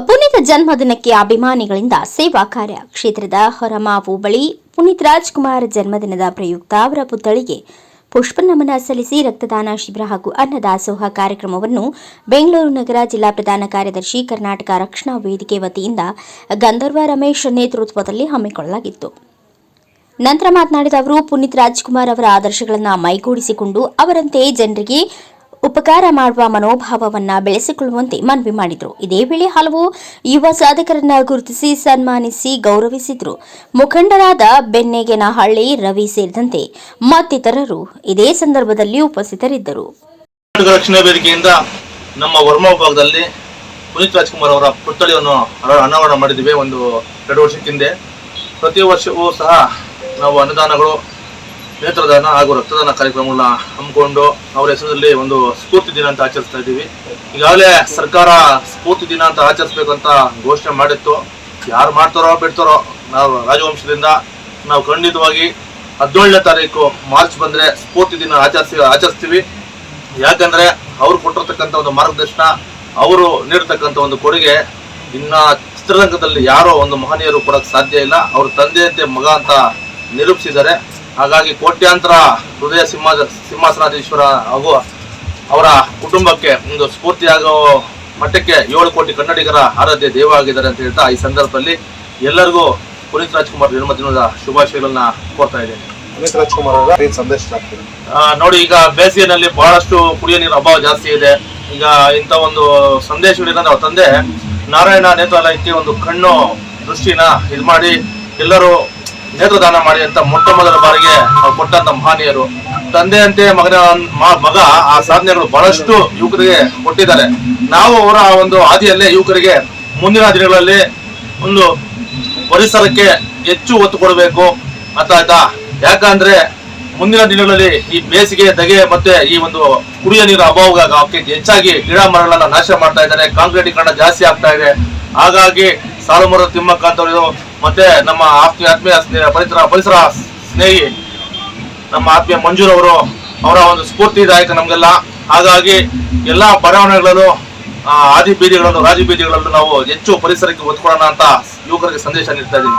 ಪುನೀತ್ ಜನ್ಮದಿನಕ್ಕೆ ಅಭಿಮಾನಿಗಳಿಂದ ಸೇವಾ ಕಾರ್ಯ. ಕ್ಷೇತ್ರದ ಹೊರಮಾವು ಬಳಿ ಪುನೀತ್ ರಾಜ್ಕುಮಾರ್ ಜನ್ಮದಿನದ ಪ್ರಯುಕ್ತ ಅವರ ಪುತ್ಥಳಿಗೆ ಪುಷ್ಪ ನಮನ ಸಲ್ಲಿಸಿ ರಕ್ತದಾನ ಶಿಬಿರ ಹಾಗೂ ಅನ್ನದಾಸೋಹ ಕಾರ್ಯಕ್ರಮವನ್ನು ಬೆಂಗಳೂರು ನಗರ ಜಿಲ್ಲಾ ಪ್ರಧಾನ ಕಾರ್ಯದರ್ಶಿ ಕರ್ನಾಟಕ ರಕ್ಷಣಾ ವೇದಿಕೆ ವತಿಯಿಂದ ಗಂಧರ್ವ ರಮೇಶ್ ನೇತೃತ್ವದಲ್ಲಿ ಹಮ್ಮಿಕೊಳ್ಳಲಾಗಿತ್ತು. ನಂತರ ಮಾತನಾಡಿದ ಅವರು, ಪುನೀತ್ ರಾಜ್ಕುಮಾರ್ ಅವರ ಆದರ್ಶಗಳನ್ನು ಮೈಗೂಡಿಸಿಕೊಂಡು ಅವರಂತೆ ಜನರಿಗೆ ಉಪಕಾರ ಮಾಡುವ ಮನೋಭಾವವನ್ನ ಬೆಳೆಸಿಕೊಳ್ಳುವಂತೆ ಮನವಿ ಮಾಡಿದರು. ಇದೇ ವೇಳೆ ಹಲವು ಯುವ ಸಾಧಕರನ್ನ ಗುರುತಿಸಿ ಸನ್ಮಾನಿಸಿ ಗೌರವಿಸಿದ್ರು. ಮುಖಂಡರಾದ ಬೆನ್ನೆಗೆನಹಳ್ಳಿ, ರವಿ ಸೇರಿದಂತೆ ಮತ್ತಿತರರು ಇದೇ ಸಂದರ್ಭದಲ್ಲಿ ಉಪಸ್ಥಿತರಿದ್ದರು. ರಕ್ಷಣಾ ವೇದಿಕೆಯಿಂದ ನಮ್ಮ ವರ್ಮ ವಿಭಾಗದಲ್ಲಿ ಪುನೀತ್ ರಾಜ್ಕುಮಾರ್ ಅವರ ಪುತ್ಥಳಿಯನ್ನು ಅನಾವರಣ ಮಾಡಿದ್ದೀವಿ ಒಂದು ಎರಡು ವರ್ಷದ ಹಿಂದೆ ಪ್ರತಿ ವರ್ಷವೂ ಸಹ ನಾವು ಅನ್ನದಾನಗಳು ನೇತ್ರದಾನ ಹಾಗೂ ರಕ್ತದಾನ ಕಾರ್ಯಕ್ರಮಗಳನ್ನ ಹಮ್ಮಿಕೊಂಡು ಅವರ ಹೆಸರಲ್ಲಿ ಒಂದು ಸ್ಫೂರ್ತಿ ದಿನ ಅಂತ ಆಚರಿಸ್ತಾ ಇದ್ದೀವಿ. ಈಗಾಗಲೇ ಸರ್ಕಾರ ಸ್ಫೂರ್ತಿ ದಿನ ಅಂತ ಆಚರಿಸ್ಬೇಕಂತ ಘೋಷಣೆ ಮಾಡಿತ್ತು. ಯಾರು ಮಾಡ್ತಾರೋ ಬಿಡ್ತಾರೋ ನಾವು ರಾಜವಂಶದಿಂದ ನಾವು ಖಂಡಿತವಾಗಿ ಹದಿನೇಳನೇ ತಾರೀಕು ಮಾರ್ಚ್ ಬಂದರೆ ಸ್ಫೂರ್ತಿ ದಿನ ಆಚರಿಸಿ, ಆಚರಿಸ್ತೀವಿ. ಯಾಕಂದರೆ ಅವರು ಕೊಟ್ಟಿರ್ತಕ್ಕಂಥ ಒಂದು ಮಾರ್ಗದರ್ಶನ, ಅವರು ನೀಡತಕ್ಕಂಥ ಒಂದು ಕೊಡುಗೆ ಇನ್ನ ಚಿತ್ರರಂಗದಲ್ಲಿ ಯಾರೋ ಒಂದು ಮಹನೀಯರು ಕೊಡೋಕ್ಕೆ ಸಾಧ್ಯ ಇಲ್ಲ. ಅವ್ರ ತಂದೆಯಂತೆ ಮಗ ಅಂತ ನಿರೂಪಿಸಿದ್ದಾರೆ. ಹಾಗಾಗಿ ಕೋಟ್ಯಾಂತರ ಹೃದಯ ಸಿಂಹ ಸಿಂಹಾಸನಾಧೀಶ್ವರ ಹಾಗೂ ಅವರ ಕುಟುಂಬಕ್ಕೆ ಒಂದು ಸ್ಫೂರ್ತಿಯಾಗೋ ಮಟ್ಟಕ್ಕೆ ಏಳು ಕೋಟಿ ಕನ್ನಡಿಗರ ಆರಾಧ್ಯ ದೇವ ಆಗಿದ್ದಾರೆ ಅಂತ ಹೇಳ್ತಾ ಈ ಸಂದರ್ಭದಲ್ಲಿ ಎಲ್ಲರಿಗೂ ಪುನೀತ್ ರಾಜ್ಕುಮಾರ್ ಜನ್ಮದಿನದ ಶುಭಾಶಯಗಳನ್ನ ಕೋರ್ತಾ ಇದ್ದೇನೆ. ಪುನೀತ್ ರಾಜ್ಕುಮಾರ್ ಅವರ ಸಂದೇಶ ನೋಡಿ ಈಗ ಬೇಸಿಗೆನಲ್ಲಿ ಬಹಳಷ್ಟು ಕುಡಿಯೋ ನೀರು ಅಭಾವ ಜಾಸ್ತಿ ಇದೆ. ಈಗ ಇಂಥ ಒಂದು ಸಂದೇಶ ಅವ್ರ ತಂದೆ ನಾರಾಯಣ ನೇತ್ರಾಲಯಕ್ಕೆ ಒಂದು ಕಣ್ಣು ದೃಷ್ಟಿನ ಇದು ಮಾಡಿ ಎಲ್ಲರೂ ನೇತ್ರದಾನ ಮಾಡಿ ಅಂತ ಮೊಟ್ಟ ಮೊದಲ ಬಾರಿಗೆ ಅವ್ರು ಕೊಟ್ಟಂತ ಮಹನೀಯರು. ತಂದೆಯಂತೆ ಮಗನ ಮಗ ಆ ಸಾಧನೆಗಳು ಬಹಳಷ್ಟು ಯುವಕರಿಗೆ ಕೊಟ್ಟಿದ್ದಾರೆ. ನಾವು ಅವರ ಒಂದು ಹಾದಿಯಲ್ಲೇ ಯುವಕರಿಗೆ ಮುಂದಿನ ದಿನಗಳಲ್ಲಿ ಒಂದು ಪರಿಸರಕ್ಕೆ ಹೆಚ್ಚು ಒತ್ತು ಕೊಡಬೇಕು ಅಂತ ಆಯ್ತಾ ಯಾಕಂದ್ರೆ ಮುಂದಿನ ದಿನಗಳಲ್ಲಿ ಈ ಬೇಸಿಗೆ ಧಗೆ ಮತ್ತೆ ಈ ಒಂದು ಕುಡಿಯ ನೀರು ಅಭಾವಕ್ಕೆ ಹೆಚ್ಚಾಗಿ ಗಿಡ ಮರಗಳನ್ನ ನಾಶ ಮಾಡ್ತಾ ಇದ್ದಾರೆ. ಕಾಂಕ್ರೀಟೀಕರಣ ಜಾಸ್ತಿ ಆಗ್ತಾ ಇದೆ. ಹಾಗಾಗಿ ಸಾಲುಮರ ತಿಮ್ಮಕ್ಕ ಅಂತವರು ಮತ್ತೆ ನಮ್ಮ ಆತ್ಮೀಯ ಆತ್ಮೀಯ ಸ್ನೇಹ, ಪರಿಸರ ಪರಿಸರ ಸ್ನೇಹಿ ನಮ್ಮ ಆತ್ಮೀಯ ಮಂಜೂರ್ ಅವರು ಒಂದು ಸ್ಫೂರ್ತಿದಾಯಕ ನಮಗೆಲ್ಲ. ಹಾಗಾಗಿ ಎಲ್ಲ ಬಡಾವಣೆಗಳಲ್ಲೂ ಆದಿ ಬೀದಿಗಳಲ್ಲೂ ರಾಜ ಬೀದಿಗಳಲ್ಲೂ ನಾವು ಹೆಚ್ಚು ಪರಿಸರಕ್ಕೆ ಒತ್ಕೊಳ್ಳೋಣ ಅಂತ ಯುವಕರಿಗೆ ಸಂದೇಶ ನೀಡ್ತಾ ಇದ್ದೀನಿ.